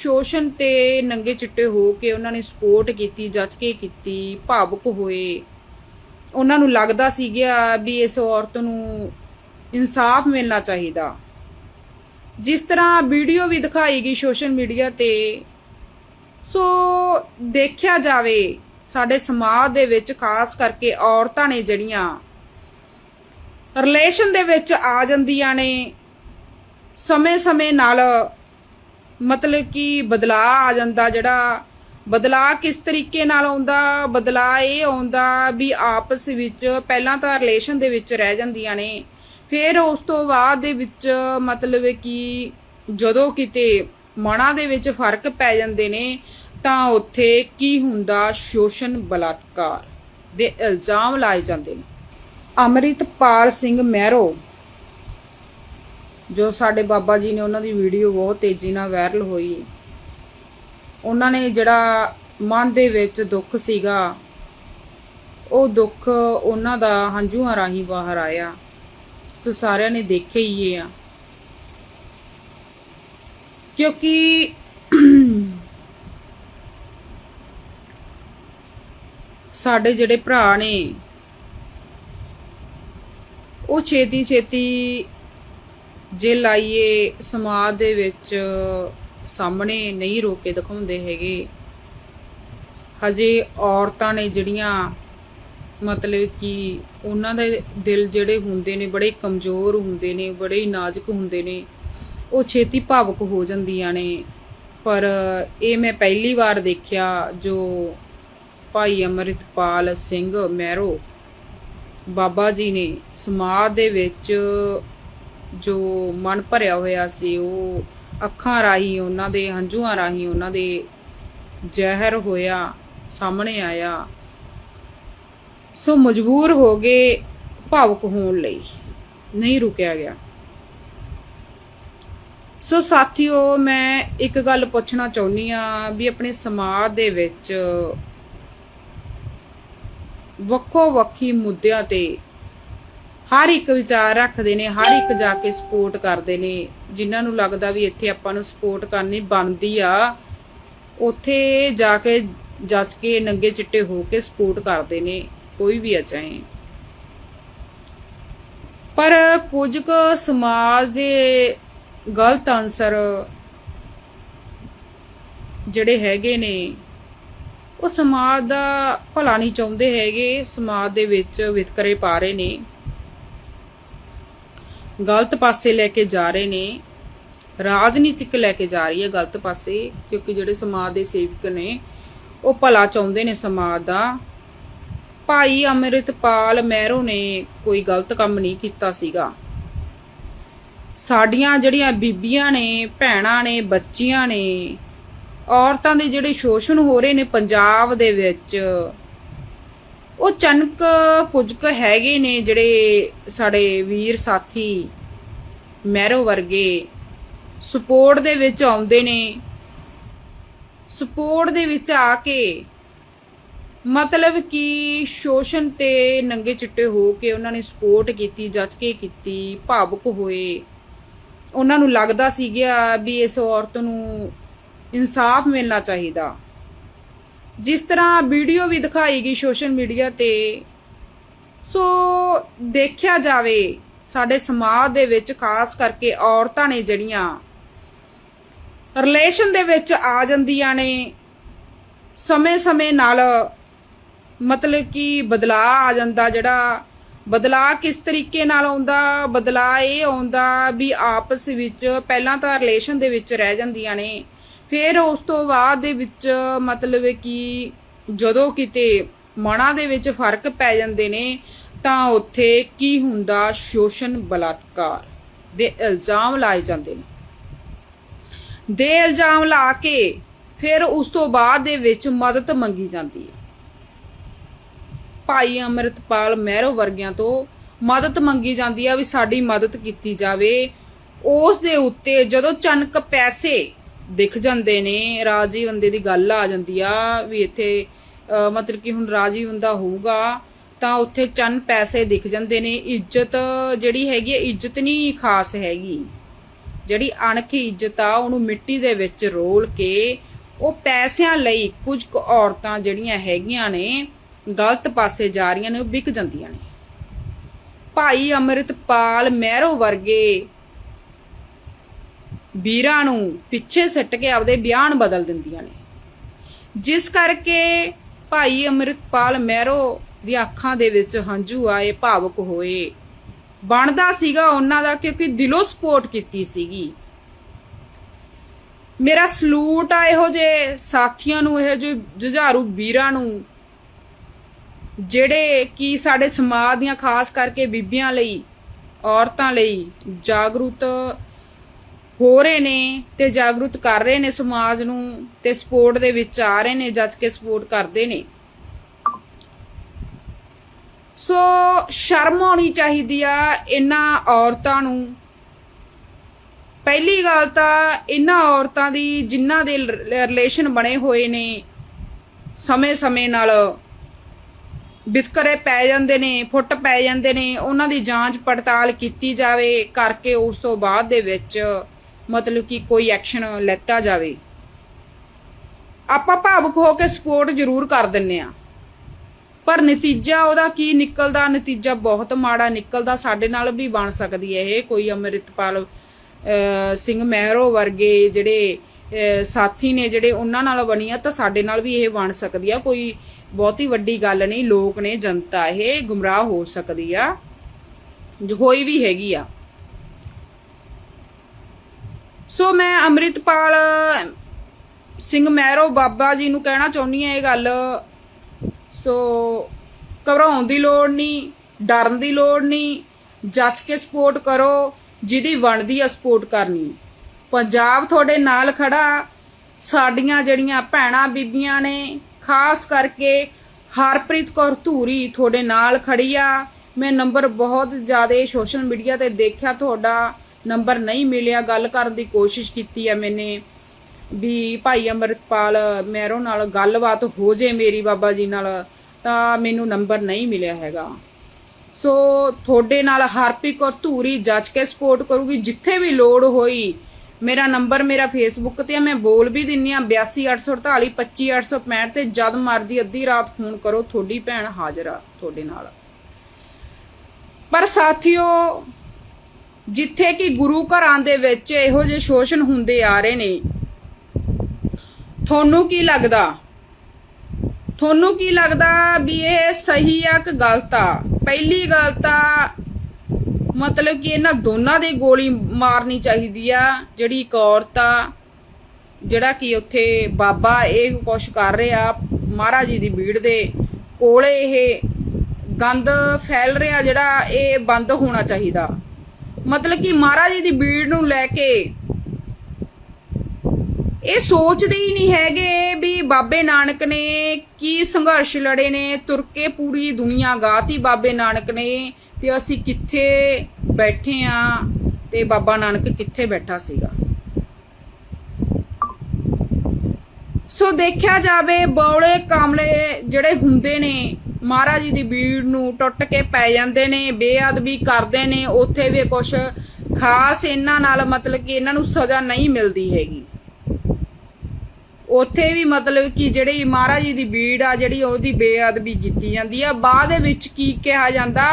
ਸ਼ੋਸ਼ਣ ਤੇ ਨੰਗੇ ਚਿੱਟੇ ਹੋ ਕੇ ਉਹਨਾਂ ਨੇ ਸਪੋਰਟ ਕੀਤੀ, ਜੱਜ ਕੇ ਕੀਤੀ, ਭਾਵੁਕ ਹੋਏ। ਉਹਨਾਂ ਨੂੰ ਲੱਗਦਾ ਸੀਗਾ ਵੀ ਇਸ ਔਰਤ ਨੂੰ ਇਨਸਾਫ ਮਿਲਣਾ ਚਾਹੀਦਾ। ਜਿਸ ਤਰ੍ਹਾਂ ਵੀਡੀਓ ਵੀ ਦਿਖਾਈ ਗਈ ਸੋਸ਼ਲ ਮੀਡੀਆ ਤੇ, ਸੋ ਦੇਖਿਆ ਜਾਵੇ, ਸਾਡੇ ਸਮਾਜ ਦੇ ਵਿੱਚ ਖਾਸ ਕਰਕੇ ਔਰਤਾਂ ਨੇ ਜਿਹੜੀਆਂ ਰਿਲੇਸ਼ਨ ਦੇ ਵਿੱਚ ਆ ਜਾਂਦੀਆਂ ਨੇ, ਸਮੇਂ-ਸਮੇਂ ਨਾਲ ਮਤਲਬ ਕਿ ਬਦਲਾਅ ਆ ਜਾਂਦਾ ਜਿਹੜਾ, ਬਦਲਾਅ ਕਿਸ ਤਰੀਕੇ ਨਾਲ ਆਉਂਦਾ, ਬਦਲਾਅ ਇਹ ਆਉਂਦਾ ਵੀ ਆਪਸ ਵਿੱਚ ਪਹਿਲਾਂ ਤਾਂ ਰਿਲੇਸ਼ਨ ਦੇ ਵਿੱਚ ਰਹਿ ਜਾਂਦੀਆਂ ਨੇ, ਫਿਰ ਉਸ ਤੋਂ ਬਾਅਦ ਦੇ ਵਿੱਚ ਮਤਲਬ ਕਿ ਜਦੋਂ ਕਿਤੇ ਮਨਾਂ ਦੇ ਵਿੱਚ ਫ਼ਰਕ ਪੈ ਜਾਂਦੇ ਨੇ, ਤਾਂ ਉੱਥੇ ਕੀ ਹੁੰਦਾ, ਸ਼ੋਸ਼ਣ ਬਲਾਤਕਾਰ ਦੇ ਇਲਜ਼ਾਮ ਲਾਏ ਜਾਂਦੇ ਨੇ। ਅੰਮ੍ਰਿਤਪਾਲ ਸਿੰਘ ਮਹਿਰੋ ਜੋ ਸਾਡੇ ਬਾਬਾ ਜੀ ਨੇ ਉਹਨਾਂ ਦੀ ਵੀਡੀਓ ਬਹੁਤ ਤੇਜ਼ੀ ਨਾਲ ਵਾਇਰਲ ਹੋਈ। ਉਹਨਾਂ ਨੇ ਜਿਹੜਾ ਮਨ ਦੇ ਵਿੱਚ ਦੁੱਖ ਸੀਗਾ, ਉਹ ਦੁੱਖ ਉਹਨਾਂ ਦਾ ਹੰਝੂਆਂ ਰਾਹੀਂ ਬਾਹਰ ਆਇਆ। ਸੋ ਸਾਰਿਆਂ ਨੇ ਦੇਖਿਆ ਹੀ ਆ। ਕਿਉਂਕਿ ਸਾਡੇ ਜਿਹੜੇ ਭਰਾ ਨੇ, ਉਹ ਛੇਤੀ ਛੇਤੀ ਜੇ ਲਾਈਏ ਸਮਾਜ ਦੇ ਵਿੱਚ ਸਾਹਮਣੇ ਨਹੀਂ ਰੋ ਕੇ ਦਿਖਾਉਂਦੇ ਹੈਗੇ, ਹਜੇ ਔਰਤਾਂ ਨੇ ਜਿਹੜੀਆਂ ਮਤਲਬ ਕਿ ਉਹਨਾਂ ਦੇ ਦਿਲ ਜਿਹੜੇ ਹੁੰਦੇ ਨੇ, ਬੜੇ ਕਮਜ਼ੋਰ ਹੁੰਦੇ ਨੇ, ਬੜੇ ਨਾਜ਼ੁਕ ਹੁੰਦੇ ਨੇ, ਉਹ ਛੇਤੀ ਭਾਵਕ ਹੋ ਜਾਂਦੀਆਂ ਨੇ। ਪਰ ਇਹ ਮੈਂ ਪਹਿਲੀ ਵਾਰ ਦੇਖਿਆ ਜੋ ਭਾਈ ਅਮਰਿਤਪਾਲ ਸਿੰਘ ਮਹਿਰੋ ਬਾਬਾ ਜੀ ਨੇ ਸਮਾਜ ਦੇ ਵਿੱਚ ਜੋ ਮਨ ਭਰਿਆ ਹੋਇਆ ਸੀ, ਉਹ ਅੱਖਾਂ ਰਾਹੀਂ, ਉਹਨਾਂ ਦੇ ਹੰਝੂਆਂ ਰਾਹੀਂ, ਉਹਨਾਂ ਦੇ ਜ਼ਹਿਰ ਹੋਇਆ, ਸਾਹਮਣੇ ਆਇਆ। ਸੋ ਮਜਬੂਰ ਹੋ ਗਏ ਭਾਵੁਕ ਹੋਣ ਲਈ ਨਹੀਂ ਰੁਕਿਆ ਗਿਆ। ਸੋ ਸਾਥੀਓ, ਮੈਂ ਇੱਕ ਗੱਲ ਪੁੱਛਣਾ ਚਾਹੁੰਦੀ ਆ ਵੀ ਆਪਣੇ ਸਮਾਜ ਦੇ ਵਿੱਚ ਵੱਖੋ ਵੱਖੀ ਮੁੱਦਿਆਂ ਤੇ ਹਰ ਇੱਕ ਵਿਚਾਰ ਰੱਖਦੇ ਨੇ, ਹਰ ਇੱਕ ਜਾ ਕੇ ਸਪੋਰਟ ਕਰਦੇ ਨੇ। ਜਿਨ੍ਹਾਂ ਨੂੰ ਲੱਗਦਾ ਵੀ ਇੱਥੇ ਆਪਾਂ ਨੂੰ ਸਪੋਰਟ ਕਰਨੀ ਬਣਦੀ ਆ, ਉੱਥੇ ਜਾ ਕੇ ਜੱਜ ਕੇ ਨੰਗੇ ਚਿੱਟੇ ਹੋ ਕੇ ਸਪੋਰਟ ਕਰਦੇ ਨੇ, ਕੋਈ ਵੀ ਆ ਚਾਹੇ। ਪਰ ਕੁਝ ਕੁ ਸਮਾਜ ਦੇ ਗਲਤ ਅਨਸਰ ਜਿਹੜੇ ਹੈਗੇ ਨੇ, ਉਹ ਸਮਾਜ ਦਾ ਭਲਾ ਨਹੀਂ ਚਾਹੁੰਦੇ ਹੈਗੇ, ਸਮਾਜ ਦੇ ਵਿੱਚ ਵਿਤਕਰੇ ਪਾ ਰਹੇ ਨੇ। ਗਲਤ ਪਾਸੇ ਲੈ ਕੇ ਜਾ ਰਹੇ ਨੇ, ਰਾਜਨੀਤਿਕ ਲੈ ਕੇ ਜਾ ਰਹੀ ਹੈ ਗਲਤ ਪਾਸੇ, ਕਿਉਂਕਿ ਜਿਹੜੇ ਸਮਾਜ ਦੇ ਸੇਵਕ ਨੇ, ਉਹ ਭਲਾ ਚਾਹੁੰਦੇ ਨੇ ਸਮਾਜ ਦਾ। ਭਾਈ ਅਮਰਿਤਪਾਲ ਮਹਿਰੋ ਨੇ ਕੋਈ ਗਲਤ ਕੰਮ ਨਹੀਂ ਕੀਤਾ ਸੀਗਾ। ਸਾਡੀਆਂ ਜਿਹੜੀਆਂ ਬੀਬੀਆਂ ਨੇ, ਭੈਣਾਂ ਨੇ, ਬੱਚੀਆਂ ਨੇ, ਔਰਤਾਂ ਦੇ ਜਿਹੜੇ ਸ਼ੋਸ਼ਣ ਹੋ ਰਹੇ ਨੇ ਪੰਜਾਬ ਦੇ ਵਿੱਚ ਉਹ ਚਨਕ ਕੁਝ ਕੁ ਹੈਗੇ ਨੇ ਜਿਹੜੇ ਸਾਡੇ ਵੀਰ ਸਾਥੀ ਮੈਰੋ ਵਰਗੇ ਸਪੋਰਟ ਦੇ ਵਿੱਚ ਆਉਂਦੇ ਨੇ। ਸਪੋਰਟ ਦੇ ਵਿੱਚ ਆ ਕੇ ਮਤਲਬ ਕਿ ਸ਼ੋਸ਼ਣ ਤੇ ਨੰਗੇ ਚਿੱਟੇ ਹੋ ਕੇ ਉਹਨਾਂ ਨੇ ਸਪੋਰਟ ਕੀਤੀ, ਜੱਜ ਕੇ ਕੀਤੀ, ਭਾਵੁਕ ਹੋਏ। ਉਹਨਾਂ ਨੂੰ ਲੱਗਦਾ ਸੀਗਾ ਵੀ ਇਸ ਔਰਤ ਨੂੰ ਇਨਸਾਫ ਮਿਲਣਾ ਚਾਹੀਦਾ। ਜਿਸ ਤਰ੍ਹਾਂ ਵੀਡੀਓ ਵੀ ਦਿਖਾਈ ਗਈ ਸੋਸ਼ਲ ਮੀਡੀਆ ਤੇ, ਸੋ ਦੇਖਿਆ ਜਾਵੇ ਸਾਡੇ ਸਮਾਜ ਦੇ ਵਿੱਚ, ਖਾਸ ਕਰਕੇ ਔਰਤਾਂ ਨੇ ਜਿਹੜੀਆਂ ਰਿਲੇਸ਼ਨ ਦੇ ਵਿੱਚ ਆ ਜਾਂਦੀਆਂ ਨੇ, ਸਮੇਂ-ਸਮੇਂ ਨਾਲ ਮਤਲਬ ਕਿ ਬਦਲਾਅ ਆ ਜਾਂਦਾ ਜਿਹੜਾ, ਬਦਲਾਅ ਕਿਸ ਤਰੀਕੇ ਨਾਲ ਆਉਂਦਾ, ਬਦਲਾਅ ਇਹ ਆਉਂਦਾ ਵੀ ਆਪਸ ਵਿੱਚ ਪਹਿਲਾਂ ਤਾਂ ਰਿਲੇਸ਼ਨ ਦੇ ਵਿੱਚ ਰਹਿ ਜਾਂਦੀਆਂ ਨੇ ਫਿਰ ਉਸ ਤੋਂ ਬਾਅਦ ਦੇ ਵਿੱਚ, ਮਤਲਬ ਕਿ ਜਦੋਂ ਕਿਤੇ ਮਨਾਂ ਦੇ ਵਿੱਚ ਫ਼ਰਕ ਪੈ ਜਾਂਦੇ ਨੇ, ਤਾਂ ਉੱਥੇ ਕੀ ਹੁੰਦਾ, ਸ਼ੋਸ਼ਣ ਬਲਾਤਕਾਰ ਦੇ ਇਲਜ਼ਾਮ ਲਾਏ ਜਾਂਦੇ ਨੇ। ਦੇ ਇਲਜ਼ਾਮ ਲਾ ਕੇ ਫਿਰ ਉਸ ਤੋਂ ਬਾਅਦ ਦੇ ਵਿੱਚ ਮਦਦ ਮੰਗੀ ਜਾਂਦੀ ਹੈ। ਭਾਈ ਅਮਰਿਤਪਾਲ ਮਹਿਰੋ ਵਰਗਿਆਂ ਤੋਂ ਮਦਦ ਮੰਗੀ ਜਾਂਦੀ ਆ ਵੀ ਸਾਡੀ ਮਦਦ ਕੀਤੀ ਜਾਵੇ। ਉਸ ਦੇ ਉੱਤੇ ਜਦੋਂ ਚਨਕ ਪੈਸੇ ਦਿਖ ਜਾਂਦੇ ਨੇ ਰਾਜੀ ਬੰਦੇ ਦੀ ਗੱਲ ਆ ਜਾਂਦੀ ਆ ਵੀ ਇੱਥੇ ਮਤਲਬ ਕਿ ਹੁਣ ਰਾਜੀ ਹੁੰਦਾ ਹੋਊਗਾ ਤਾਂ ਉੱਥੇ ਚੰਨ ਪੈਸੇ ਦਿਖ ਜਾਂਦੇ ਨੇ, ਇੱਜ਼ਤ ਜਿਹੜੀ ਹੈਗੀ ਹੈ ਇੱਜ਼ਤ ਨਹੀਂ ਖਾਸ ਹੈਗੀ। ਜਿਹੜੀ ਅਣਖੀ ਇੱਜ਼ਤ ਆ, ਉਹਨੂੰ ਮਿੱਟੀ ਦੇ ਵਿੱਚ ਰੋਲ ਕੇ ਉਹ ਪੈਸਿਆਂ ਲਈ ਕੁਝ ਕੁ ਔਰਤਾਂ ਜਿਹੜੀਆਂ ਹੈਗੀਆਂ ਨੇ, ਗਲਤ ਪਾਸੇ ਜਾ ਰਹੀਆਂ ਨੇ, ਉਹ ਵਿਕ ਜਾਂਦੀਆਂ ਨੇ। ਭਾਈ ਅੰਮ੍ਰਿਤਪਾਲ ਮਹਿਰੋ ਵਰਗੇ ਵੀਰਾਂ ਨੂੰ ਪਿੱਛੇ ਸਿੱਟ ਕੇ ਆਪਦੇ ਬਿਆਨ ਬਦਲ ਦਿੰਦੀਆਂ ਨੇ। ਜਿਸ ਕਰਕੇ ਭਾਈ ਅੰਮ੍ਰਿਤਪਾਲ ਮਹਿਰੋ ਦੀਆਂ ਅੱਖਾਂ ਦੇ ਵਿੱਚ ਹੰਝੂ ਆਏ, ਭਾਵੁਕ ਹੋਏ। ਬਣਦਾ ਸੀਗਾ ਉਹਨਾਂ ਦਾ ਕਿਉਂਕਿ ਦਿਲੋਂ ਸਪੋਰਟ ਕੀਤੀ ਸੀਗੀ। ਮੇਰਾ ਸਲੂਟ ਆ ਇਹੋ ਜੇ ਸਾਥੀਆਂ ਨੂੰ ਇਹੋ ਜੋ ਜੁਝਾਰੂ ਵੀਰਾਂ ਨੂੰ, ਜਿਹੜੇ ਕਿ ਸਾਡੇ ਸਮਾਜ ਦੀਆਂ ਖਾਸ ਕਰਕੇ ਬੀਬੀਆਂ ਲਈ, ਔਰਤਾਂ ਲਈ ਜਾਗਰੂਕ ਹੋ ਰਹੇ ਨੇ ਤੇ ਜਾਗਰੂਕ ਕਰ ਰਹੇ ਨੇ ਸਮਾਜ ਨੂੰ ਤੇ ਸਪੋਰਟ ਦੇ ਵਿੱਚ ਆ ਰਹੇ ਨੇ, ਜੱਜ ਕੇ ਸਪੋਰਟ ਕਰਦੇ ਨੇ। ਸੋ ਸ਼ਰਮ ਆਉਣੀ ਚਾਹੀਦੀ ਆ ਇਹਨਾਂ ਔਰਤਾਂ ਨੂੰ। ਪਹਿਲੀ ਗੱਲ ਤਾਂ ਇਹਨਾਂ ਔਰਤਾਂ ਦੀ ਜਿਨ੍ਹਾਂ ਦੇ ਰਿਲੇਸ਼ਨ ਬਣੇ ਹੋਏ ਨੇ, ਸਮੇਂ-ਸਮੇਂ ਨਾਲ ਵਿਤਕਰੇ ਪੈ ਜਾਂਦੇ ਨੇ, ਫੁੱਟ ਪੈ ਜਾਂਦੇ ਨੇ, ਉਹਨਾਂ ਦੀ ਜਾਂਚ ਪੜਤਾਲ ਕੀਤੀ ਜਾਵੇ ਕਰਕੇ ਉਸ ਤੋਂ ਬਾਅਦ ਦੇ ਵਿੱਚ ਮਤਲਬ ਕਿ ਕੋਈ ਐਕਸ਼ਨ ਲੈਤਾ ਜਾਵੇ, ਆਪਾਂ ਭਾਵੁਕ ਹੋ ਕੇ ਸਪੋਰਟ ਜ਼ਰੂਰ ਕਰ ਦਿੰਨੇ ਆ। ਪਰ ਨਤੀਜਾ ਉਹਦਾ ਕੀ ਨਿਕਲਦਾ? ਨਤੀਜਾ ਬਹੁਤ ਮਾੜਾ ਨਿਕਲਦਾ, ਸਾਡੇ ਨਾਲ ਵੀ ਬਣ ਸਕਦੀ ਹੈ ਇਹ। ਕੋਈ ਅੰਮ੍ਰਿਤਪਾਲ ਸਿੰਘ ਮਹਿਰੋ ਵਰਗੇ ਜਿਹੜੇ ਸਾਥੀ ਨੇ ਜਿਹੜੇ ਉਹਨਾਂ ਨਾਲ ਬਣੀ ਆ, ਤਾਂ ਸਾਡੇ ਨਾਲ ਵੀ ਇਹ ਬਣ ਸਕਦੀ ਆ। ਕੋਈ ਬਹੁਤੀ ਵੱਡੀ ਗੱਲ ਨਹੀਂ, ਲੋਕ ਨੇ, ਜਨਤਾ ਇਹ ਗੁੰਮਰਾਹ ਹੋ ਸਕਦੀ ਆ। ਹੋਈ ਵੀ ਹੈਗੀ ਆ। ਸੋ ਮੈਂ ਅੰਮ੍ਰਿਤਪਾਲ ਸਿੰਘ ਮਹਿਰੋ ਬਾਬਾ ਜੀ ਨੂੰ ਕਹਿਣਾ ਚਾਹੁੰਦੀ ਆ ਇਹ ਗੱਲ। ਸੋ ਘਬਰਾਉਣ ਦੀ ਲੋੜ ਨਹੀਂ, ਡਰਨ ਦੀ ਲੋੜ ਨਹੀਂ, ਜੱਜ ਕੇ ਸਪੋਰਟ ਕਰੋ, ਜਿਹਦੀ ਬਣਦੀ ਆ ਸਪੋਰਟ ਕਰਨੀ। ਪੰਜਾਬ ਤੁਹਾਡੇ ਨਾਲ ਖੜਾ, ਸਾਡੀਆਂ ਜਿਹੜੀਆਂ ਭੈਣਾਂ ਬੀਬੀਆਂ ਨੇ, ਖਾਸ ਕਰਕੇ ਹਰਪ੍ਰੀਤ ਕੌਰ ਧੂਰੀ ਤੁਹਾਡੇ ਨਾਲ ਖੜੀ ਆ। ਮੈਂ ਨੰਬਰ ਬਹੁਤ ਜ਼ਿਆਦਾ ਸੋਸ਼ਲ ਮੀਡੀਆ ਤੇ ਦੇਖਿਆ ਤੁਹਾਡਾ। ਨੰਬਰ ਨਹੀਂ ਮਿਲਿਆ। ਗੱਲ ਕਰਨ ਦੀ ਕੋਸ਼ਿਸ਼ ਕੀਤੀ ਆ ਮੈਨੇ ਵੀ ਭਾਈ ਅੰਮ੍ਰਿਤਪਾਲ ਮੈਰੋ ਨਾਲ ਗੱਲਬਾਤ ਹੋ ਜੇ ਮੇਰੀ ਬਾਬਾ ਜੀ ਨਾਲ, ਤਾਂ ਮੈਨੂੰ ਨੰਬਰ ਨਹੀਂ ਮਿਲਿਆ ਹੈਗਾ। ਸੋ ਤੁਹਾਡੇ ਨਾਲ ਹਰਪ੍ਰੀਤ ਕੌਰ ਧੂਰੀ ਜੱਜ ਕੇ ਸਪੋਰਟ ਕਰੂਗੀ, ਜਿੱਥੇ ਵੀ ਲੋੜ ਹੋਈ, ਮੇਰਾ ਨੰਬਰ ਮੇਰਾ ਫੇਸਬੁੱਕ ਤੇ ਆ, ਮੈਂ ਬੋਲ ਵੀ ਦਿੰਨੀ ਆ 82848 25865 ਤੇ ਜਦ ਮਰਜ਼ੀ ਅੱਧੀ ਰਾਤ ਫੋਨ ਕਰੋ, ਤੁਹਾਡੀ ਭੈਣ ਹਾਜ਼ਰ ਆ ਤੁਹਾਡੇ ਨਾਲ। ਪਰ ਸਾਥੀਓ ਜਿੱਥੇ ਕਿ ਗੁਰੂ ਘਰਾਂ ਦੇ ਵਿੱਚ ਇਹੋ ਜਿਹੇ ਸ਼ੋਸ਼ਣ ਹੁੰਦੇ ਆ ਰਹੇ ਨੇ। ਤੁਹਾਨੂੰ ਕੀ ਲੱਗਦਾ? ਤੁਹਾਨੂੰ ਕੀ ਲੱਗਦਾ ਵੀ ਇਹ ਸਹੀ ਆ ਕਿ ਗਲਤ ਆ? ਪਹਿਲੀ ਗੱਲ ਤਾਂ ਮਤਲਬ ਕਿ ਇਹਨਾਂ ਦੋਨਾਂ ਦੇ ਗੋਲੀ ਮਾਰਨੀ ਚਾਹੀਦੀ ਆ, ਜਿਹੜੀ ਇੱਕ ਔਰਤ ਆ, ਜਿਹੜਾ ਕਿ ਉੱਥੇ ਬਾਬਾ ਇਹ ਕੁਛ ਕਰ ਰਿਹਾ, ਮਹਾਰਾਜ ਜੀ ਦੀ ਭੀੜ ਦੇ ਕੋਲੇ ਇਹ ਗੰਦ ਫੈਲ ਰਿਹਾ ਜਿਹੜਾ ਇਹ ਬੰਦ ਹੋਣਾ ਚਾਹੀਦਾ। ਮਤਲਬ ਕਿ ਮਹਾਰਾਜ ਜੀ ਦੀ ਬੀੜ ਨੂੰ ਲੈ ਕੇ ਇਹ ਸੋਚਦੇ ਹੀ ਨਹੀਂ ਹੈਗੇ ਵੀ ਬਾਬੇ ਨਾਨਕ ਨੇ ਕੀ ਸੰਘਰਸ਼ ਲੜੇ ਨੇ, ਤੁਰ ਕੇ ਪੂਰੀ ਦੁਨੀਆ ਗਾਤੀ ਬਾਬੇ ਨਾਨਕ ਨੇ ਤੇ ਅਸੀਂ ਕਿੱਥੇ ਬੈਠੇ ਆ ਤੇ ਬਾਬਾ ਨਾਨਕ ਕਿੱਥੇ ਬੈਠਾ ਸੀਗਾ। ਸੋ ਦੇਖਿਆ ਜਾਵੇ ਬੌਲੇ ਕਾਮਲੇ ਜਿਹੜੇ ਹੁੰਦੇ ਨੇ ਮਹਾਰਾਜ ਜੀ ਦੀ ਭੀੜ ਨੂੰ ਟੁੱਟ ਕੇ ਪੈ ਜਾਂਦੇ ਨੇ, ਬੇਅਦਬੀ ਕਰਦੇ ਨੇ, ਉੱਥੇ ਵੀ ਕੁਝ ਖਾਸ ਇਹਨਾਂ ਨਾਲ ਮਤਲਬ ਕਿ ਇਹਨਾਂ ਨੂੰ ਸਜ਼ਾ ਨਹੀਂ ਮਿਲਦੀ ਹੈਗੀ। ਉੱਥੇ ਵੀ ਮਤਲਬ ਕਿ ਜਿਹੜੀ ਮਹਾਰਾਜ ਜੀ ਦੀ ਬੀੜ ਆ, ਜਿਹੜੀ ਉਹਦੀ ਬੇਅਦਬੀ ਕੀਤੀ ਜਾਂਦੀ ਆ। ਬਾਅਦ ਦੇ ਵਿੱਚ ਕੀ ਕਿਹਾ ਜਾਂਦਾ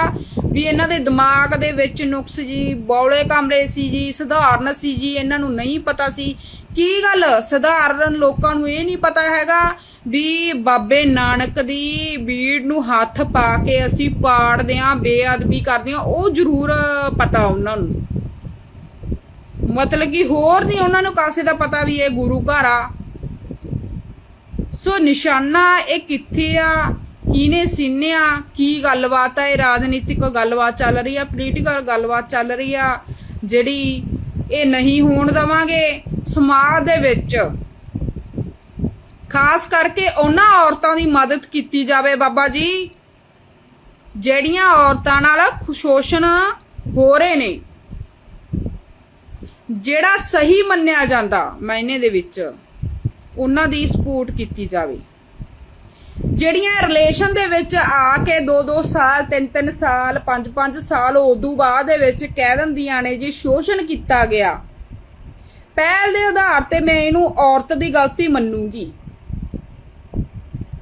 ਵੀ ਇਹਨਾਂ ਦੇ ਦਿਮਾਗ ਦੇ ਵਿੱਚ ਨੁਕਸ ਜੀ, ਬੌਲੇ ਕਮਰੇ ਸੀ ਜੀ, ਸਧਾਰਨ ਸੀ ਜੀ, ਇਹਨਾਂ ਨੂੰ ਨਹੀਂ ਪਤਾ ਸੀ ਕੀ ਗੱਲ? ਸਧਾਰਨ ਲੋਕਾਂ ਨੂੰ ਇਹ ਨਹੀਂ ਪਤਾ ਹੈਗਾ ਵੀ ਬਾਬੇ ਨਾਨਕ ਦੀ ਬੀੜ ਨੂੰ ਹੱਥ ਪਾ ਕੇ ਅਸੀਂ ਪਾੜਦੇ ਆਂ ਬੇਅਦਬੀ ਕਰਦੇ ਆਂ ਉਹ ਜ਼ਰੂਰ ਪਤਾ ਉਹਨਾਂ ਨੂੰ। ਮਤਲਬ ਕਿ ਹੋਰ ਨਹੀਂ ਉਹਨਾਂ ਨੂੰ ਕਾਸੇ ਦਾ ਪਤਾ ਵੀ ਇਹ ਗੁਰੂ ਘਰ ਆ? ਸੋ ਨਿਸ਼ਾਨਾ ਇਹ ਕਿੱਥੇ ਆ? ਕਿਹਨੇ ਸੀਨਿਆ? ਕੀ ਗੱਲਬਾਤ ਆ? ਇਹ ਰਾਜਨੀਤਿਕ ਗੱਲਬਾਤ ਚੱਲ ਰਹੀ ਆ ਪੋਲੀਟੀਕਲ ਗੱਲਬਾਤ ਚੱਲ ਰਹੀ ਆ, ਜਿਹੜੀ ਇਹ ਨਹੀਂ ਹੋਣ ਦਵਾਂਗੇ ਸਮਾਜ ਦੇ ਵਿੱਚ। ਖਾਸ ਕਰਕੇ ਉਹਨਾਂ ਔਰਤਾਂ ਦੀ ਮਦਦ ਕੀਤੀ ਜਾਵੇ ਬਾਬਾ ਜੀ, ਜਿਹੜੀਆਂ ਔਰਤਾਂ ਨਾਲ ਖੁਸ਼ੋਸ਼ਣ ਹੋ ਰਹੇ ਨੇ। ਜਿਹੜਾ ਸਹੀ ਮੰਨਿਆ ਜਾਂਦਾ, ਮਾਇਨੇ ਦੇ ਵਿੱਚ, ਉਹਨਾਂ ਦੀ ਸਪੋਰਟ ਕੀਤੀ ਜਾਵੇ। ਜਿਹੜੀਆਂ ਰਿਲੇਸ਼ਨ ਦੇ ਵਿੱਚ ਆ ਕੇ 2-2 ਸਾਲ 3-3 ਸਾਲ 5-5 ਸਾਲ, ਉਦੋਂ ਬਾਅਦ ਦੇ ਵਿੱਚ ਕਹਿ ਦਿੰਦੀਆਂ ਨੇ ਜੀ ਸ਼ੋਸ਼ਣ ਕੀਤਾ ਗਿਆ। ਪਹਿਲ ਦੇ ਆਧਾਰ ਤੇ ਮੈਂ ਇਹਨੂੰ ਔਰਤ ਦੀ ਗਲਤੀ ਮੰਨੂਗੀ।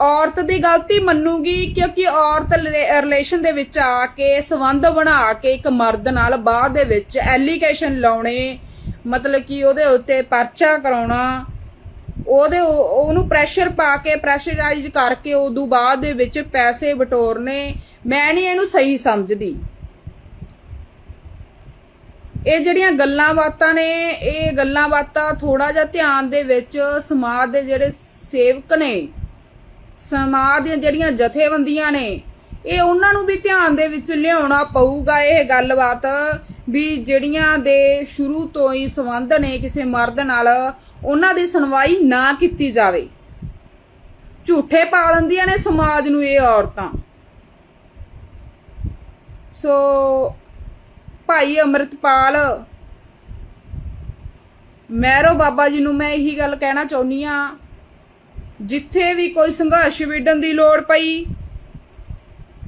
ਔਰਤ ਦੀ ਗਲਤੀ ਮੰਨੂਗੀ ਕਿਉਂਕਿ ਔਰਤ ਰਿਲੇਸ਼ਨ ਦੇ ਵਿੱਚ ਆ ਕੇ ਸੰਬੰਧ ਬਣਾ ਕੇ ਇੱਕ ਮਰਦ ਨਾਲ ਬਾਅਦ ਦੇ ਵਿੱਚ ਐਲੀਗੇਸ਼ਨ ਲਾਉਣੇ, ਮਤਲਬ ਕਿ ਉਹਦੇ ਉੱਤੇ ਪਰਚਾ ਕਰਾਉਣਾ ਉਹਦੇ ਉਹ- ਉਹਨੂੰ ਪ੍ਰੈਸ਼ਰ ਪਾ ਕੇ ਪ੍ਰੈਸ਼ਰਾਈਜ਼ ਕਰਕੇ ਉਦੋਂ ਬਾਅਦ ਦੇ ਵਿੱਚ ਪੈਸੇ ਵਟੋਰਨੇ। ਮੈਂ ਨਹੀਂ ਇਹਨੂੰ ਸਹੀ ਸਮਝਦੀ। ਇਹ ਜਿਹੜੀਆਂ ਗੱਲਾਂ ਬਾਤਾਂ ਨੇ, ਇਹ ਗੱਲਾਂ ਬਾਤਾਂ ਥੋੜਾ ਜਿਹਾ ਧਿਆਨ ਦੇ ਵਿੱਚ ਸਮਾਜ ਦੇ ਜਿਹੜੇ ਸੇਵਕ ਨੇ, ਸਮਾਜ ਦੀਆਂ ਜਿਹੜੀਆਂ ਜਥੇਬੰਦੀਆਂ ਨੇ, ਇਹ ਉਹਨਾਂ ਨੂੰ ਵੀ ਧਿਆਨ ਦੇ ਵਿੱਚ ਲਿਆਉਣਾ ਪਊਗਾ ਇਹ ਗੱਲਬਾਤ ਵੀ ਜਿਹੜੀਆਂ ਦੇ ਸ਼ੁਰੂ ਤੋਂ ਹੀ ਸੰਬੰਧ ਨੇ ਕਿਸੇ ਮਰਦ ਨਾਲ। ਉਹਨਾਂ ਦੀ ਸੁਣਵਾਈ ਨਾ ਕੀਤੀ ਜਾਵੇ। ਝੂਠੇ ਪਾ ਦਿੰਦੀਆਂ ਨੇ ਸਮਾਜ ਨੂੰ ਇਹ ਔਰਤਾਂ। ਸੋ ਭਾਈ ਅੰਮ੍ਰਿਤਪਾਲ ਮੈਰੋ ਬਾਬਾ ਜੀ ਨੂੰ ਮੈਂ ਇਹੀ ਗੱਲ ਕਹਿਣਾ ਚਾਹੁੰਦੀ ਆ ਜਿੱਥੇ ਵੀ ਕੋਈ ਸੰਘਰਸ਼ ਵਿੱਢਣ ਦੀ ਲੋੜ ਪਈ,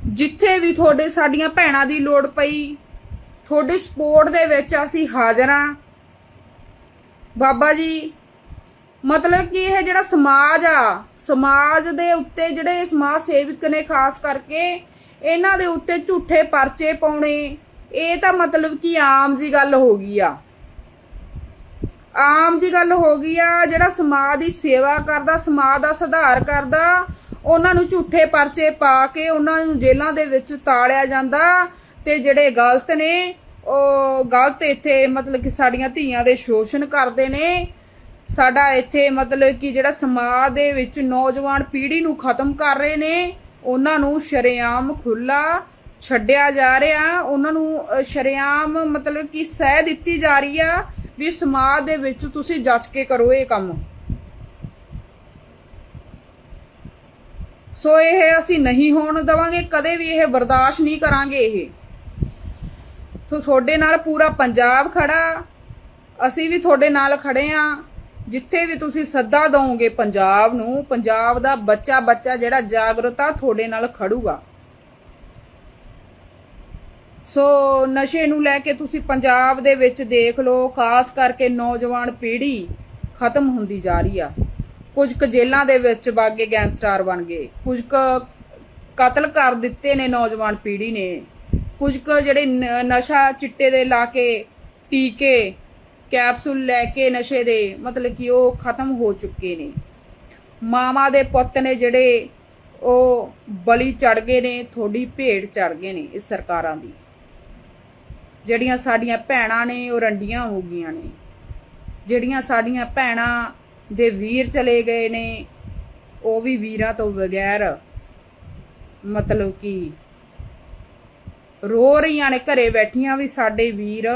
ਜਿੱਥੇ ਵੀ ਤੁਹਾਡੇ ਸਾਡੀਆਂ ਭੈਣਾਂ ਦੀ ਲੋੜ ਪਈ, ਤੁਹਾਡੀ ਸਪੋਰਟ ਦੇ ਵਿੱਚ ਅਸੀਂ ਹਾਜ਼ਰ ਹਾਂ। ਬਾਬਾ ਜੀ ਮਤਲਬ ਕਿ ਇਹ ਜਿਹੜਾ ਸਮਾਜ ਆ, ਸਮਾਜ ਦੇ ਉੱਤੇ ਜਿਹੜੇ ਸਮਾਜ ਸੇਵਕ ਨੇ ਖਾਸ ਕਰਕੇ, ਇਹਨਾਂ ਦੇ ਉੱਤੇ ਝੂਠੇ ਪਰਚੇ ਪਾਉਣੇ, ਇਹ ਤਾਂ ਮਤਲਬ ਕਿ ਆਮ ਜੀ ਗੱਲ ਹੋ ਗਈ ਆ। ਆਮ ਜੀ ਗੱਲ ਹੋ ਗਈ ਆ, ਜਿਹੜਾ ਸਮਾਜ ਦੀ ਸੇਵਾ ਕਰਦਾ, ਸਮਾਜ ਦਾ ਸੁਧਾਰ ਕਰਦਾ, ਉਹਨਾਂ ਨੂੰ ਝੂਠੇ ਪਰਚੇ ਪਾ ਕੇ ਉਹਨਾਂ ਨੂੰ ਜੇਲ੍ਹਾਂ ਦੇ ਵਿੱਚ ਤਾੜਿਆ ਜਾਂਦਾ ਤੇ ਜਿਹੜੇ ਗਲਤ ਨੇ, ਉਹ ਗਲਤ ਇੱਥੇ ਮਤਲਬ ਕਿ ਸਾਡੀਆਂ ਧੀਆਂ ਦੇ ਸ਼ੋਸ਼ਣ ਕਰਦੇ ਨੇ ਸਾਡਾ ਇੱਥੇ ਮਤਲਬ ਕਿ ਜਿਹੜਾ ਸਮਾਜ ਦੇ ਵਿੱਚ ਨੌਜਵਾਨ ਪੀੜ੍ਹੀ ਨੂੰ ਖਤਮ ਕਰ ਰਹੇ ਨੇ, ਉਹਨਾਂ ਨੂੰ ਸ਼ਰੇਆਮ ਖੁੱਲਾ ਛੱਡਿਆ ਜਾ ਰਿਹਾ, ਉਹਨਾਂ ਨੂੰ ਸ਼ਰੇਆਮ ਮਤਲਬ ਕਿ ਸਹਿ ਦਿੱਤੀ ਜਾ ਰਹੀ ਆ ਵੀ ਸਮਾਜ ਦੇ ਵਿੱਚ ਤੁਸੀਂ ਜੱਜ ਕੇ ਕਰੋ ਇਹ ਕੰਮ। ਸੋ ਇਹ ਅਸੀਂ ਨਹੀਂ ਹੋਣ ਦਵਾਂਗੇ, ਕਦੇ ਵੀ ਇਹ ਬਰਦਾਸ਼ਤ ਨਹੀਂ ਕਰਾਂਗੇ ਇਹ। ਸੋ ਤੁਹਾਡੇ ਨਾਲ ਪੂਰਾ ਪੰਜਾਬ ਖੜਾ, ਅਸੀਂ ਵੀ ਤੁਹਾਡੇ ਨਾਲ ਖੜੇ ਆ। ਜਿੱਥੇ ਵੀ ਤੁਸੀਂ ਸੱਦਾ ਦਵੋਗੇ ਪੰਜਾਬ ਨੂੰ, ਪੰਜਾਬ ਦਾ ਬੱਚਾ ਬੱਚਾ ਜਿਹੜਾ ਜਾਗਰਤਾ ਤੁਹਾਡੇ ਨਾਲ ਖੜੂਗਾ। ਸੋ ਨਸ਼ੇ ਨੂੰ ਲੈ ਕੇ ਤੁਸੀਂ ਪੰਜਾਬ ਦੇ ਵਿੱਚ ਦੇਖ ਲਓ, ਖਾਸ ਕਰਕੇ ਨੌਜਵਾਨ ਪੀੜ੍ਹੀ ਖਤਮ ਹੁੰਦੀ ਜਾ ਰਹੀ ਆ। ਕੁਝ ਕੁ ਜੇਲਾਂ ਦੇ ਵਿੱਚ ਬਾਗੇ ਗੈਂਗਸਟਰ ਬਣ ਗਏ, ਕੁਝ ਕੁ ਕਤਲ ਕਰ ਦਿੱਤੇ ਨੇ ਨੌਜਵਾਨ ਪੀੜ੍ਹੀ ਨੇ, ਕੁਝ ਕੁ ਜਿਹੜੇ ਨਸ਼ਾ ਚਿੱਟੇ ਦੇ ਲਾ ਕੇ, ਟੀਕੇ ਕੈਪਸੂਲ ਲੈ ਕੇ ਨਸ਼ੇ ਦੇ, ਮਤਲਬ ਕਿ ਉਹ ਖਤਮ ਹੋ ਚੁੱਕੇ ਨੇ। ਮਾਮਾ ਦੇ ਪੁੱਤ ਨੇ ਜਿਹੜੇ ਉਹ ਬਲੀ ਚੜ ਗਏ ਨੇ, ਥੋੜੀ ਭੇਡ ਚੜ ਗਏ ਨੇ ਇਸ ਸਰਕਾਰਾਂ ਦੀ। ਜਿਹੜੀਆਂ ਸਾਡੀਆਂ ਭੈਣਾਂ ਨੇ, ਉਹ ਰੰਡੀਆਂ ਹੋ ਗਈਆਂ ਨੇ। ਜਿਹੜੀਆਂ ਸਾਡੀਆਂ ਭੈਣਾਂ ਦੇ ਵੀਰ ਚਲੇ ਗਏ ਨੇ, ਉਹ ਵੀ ਵੀਰਾਂ ਤੋਂ ਬਗੈਰ, ਮਤਲਬ ਕਿ ਰੋ ਰਹੀਆਂ ਨੇ, ਘਰੇ ਬੈਠੀਆਂ ਵੀ ਸਾਡੇ ਵੀਰ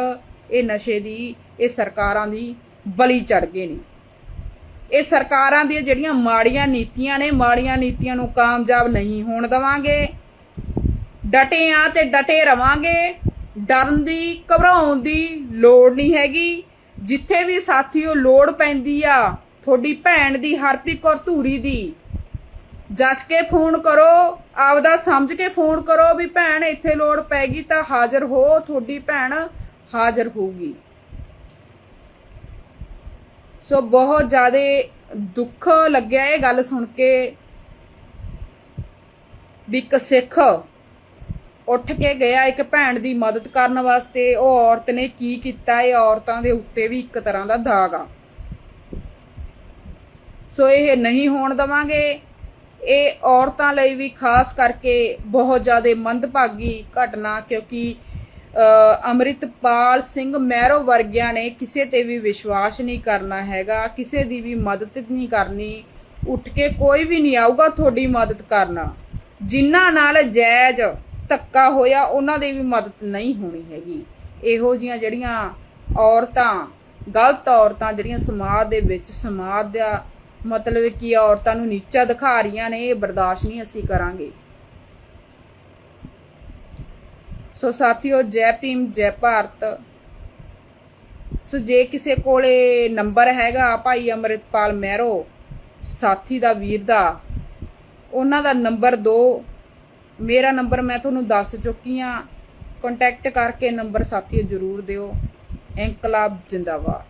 ਇਹ ਨਸ਼ੇ ਦੀ ਇਹ ਸਰਕਾਰਾਂ ਦੀ ਬਲੀ ਚੜ ਗਏ ਨੇ। ਇਹ ਸਰਕਾਰਾਂ ਦੀਆਂ ਜਿਹੜੀਆਂ ਮਾੜੀਆਂ ਨੀਤੀਆਂ ਨੇ, ਮਾੜੀਆਂ ਨੀਤੀਆਂ ਨੂੰ ਕਾਮਯਾਬ ਨਹੀਂ ਹੋਣ ਦਵਾਂਗੇ, ਡਟੇ ਆ ਤੇ ਡਟੇ ਰਵਾਂਗੇ, ਡਰਨ ਦੀ, ਘਬਰਾਉਣ ਦੀ ਲੋੜ ਨਹੀਂ ਹੈਗੀ। ਜਿੱਥੇ ਵੀ ਸਾਥੀਓ ਲੋੜ ਪੈਂਦੀ ਆ, ਤੁਹਾਡੀ ਭੈਣ ਦੀ, ਹਰਪ੍ਰੀਤ ਕੌਰ ਧੂਰੀ ਦੀ, ਜੱਜ ਕੇ ਫੋਨ ਕਰੋ, ਆਪਦਾ ਸਮਝ ਕੇ ਫੋਨ ਕਰੋ ਵੀ ਭੈਣ, ਇੱਥੇ ਲੋੜ ਪੈਗੀ ਤਾਂ ਹਾਜ਼ਰ ਹੋ, ਤੁਹਾਡੀ ਭੈਣ ਹਾਜ਼ਰ ਹੋਊਗੀ। ਸੋ ਬਹੁਤ ਜ਼ਿਆਦਾ ਦੁੱਖ ਲੱਗਿਆ ਇਹ ਗੱਲ ਸੁਣ ਕੇ ਵੀ ਇੱਕ ਸਿੱਖ ਉੱਠ ਕੇ ਗਿਆ ਇੱਕ ਭੈਣ ਦੀ ਮਦਦ ਕਰਨ ਵਾਸਤੇ, ਉਹ ਔਰਤ ਨੇ ਕੀ ਕੀਤਾ? ਇਹ ਔਰਤਾਂ ਦੇ ਉੱਤੇ ਵੀ ਇੱਕ ਤਰ੍ਹਾਂ ਦਾ ਦਾਗ ਆ। ਸੋ ਇਹ ਨਹੀਂ ਹੋਣ ਦਵਾਂਗੇ। ਇਹ ਔਰਤਾਂ ਲਈ ਵੀ ਖਾਸ ਕਰਕੇ ਬਹੁਤ ਜ਼ਿਆਦਾ ਮੰਦਭਾਗੀ ਘਟਨਾ, ਕਿਉਂਕਿ ਅੰਮ੍ਰਿਤਪਾਲ ਸਿੰਘ ਮਹਿਰੋ ਵਰਗਿਆਂ ਨੇ ਕਿਸੇ ਤੇ ਵੀ ਵਿਸ਼ਵਾਸ ਨਹੀਂ ਕਰਨਾ ਹੈਗਾ, ਕਿਸੇ ਦੀ ਵੀ ਮਦਦ ਨਹੀਂ ਕਰਨੀ, ਉੱਠ ਕੇ ਕੋਈ ਵੀ ਨਹੀਂ ਆਊਗਾ ਤੁਹਾਡੀ ਮਦਦ ਕਰਨਾ। ਜਿਨ੍ਹਾਂ ਨਾਲ ਜਾਇਜ਼ ਧੱਕਾ ਹੋਇਆ, ਉਹਨਾਂ ਦੀ ਵੀ ਮਦਦ ਨਹੀਂ ਹੋਣੀ ਹੈਗੀ। ਇਹੋ ਜੀਆਂ ਜਿਹੜੀਆਂ ਔਰਤਾਂ, ਗਲਤ ਔਰਤਾਂ ਜਿਹੜੀਆਂ ਸਮਾਜ ਦੇ ਵਿੱਚ, ਸਮਾਜ ਦਾ ਮਤਲਬ ਕਿ ਔਰਤਾਂ ਨੂੰ ਨੀਚਾ ਦਿਖਾ ਰਹੀਆਂ ਨੇ, ਇਹ ਬਰਦਾਸ਼ਤ ਨਹੀਂ ਅਸੀਂ ਕਰਾਂਗੇ। ਸੋ ਸਾਥੀਓ, ਜੈ ਭੀਮ, ਜੈ ਭਾਰਤ। ਸੋ ਜੇ ਕਿਸੇ ਕੋਲੇ ਨੰਬਰ ਹੈਗਾ, ਭਾਈ ਅਮਰਿਤਪਾਲ ਮਹਿਰੋ, ਸਾਥੀ ਦਾ ਵੀਰ ਦਾ, ਉਹਨਾਂ ਦਾ ਨੰਬਰ ਦਿਓ ਮੇਰਾ ਨੰਬਰ ਮੈਂ ਤੁਹਾਨੂੰ ਦੱਸ ਚੁੱਕੀ ਆ ਕੰਟੈਕਟ ਕਰਕੇ ਨੰਬਰ ਸਾਥੀਓ ਜ਼ਰੂਰ ਦਿਓ। ਇਨਕਲਾਬ ਜਿੰਦਾਬਾਦ।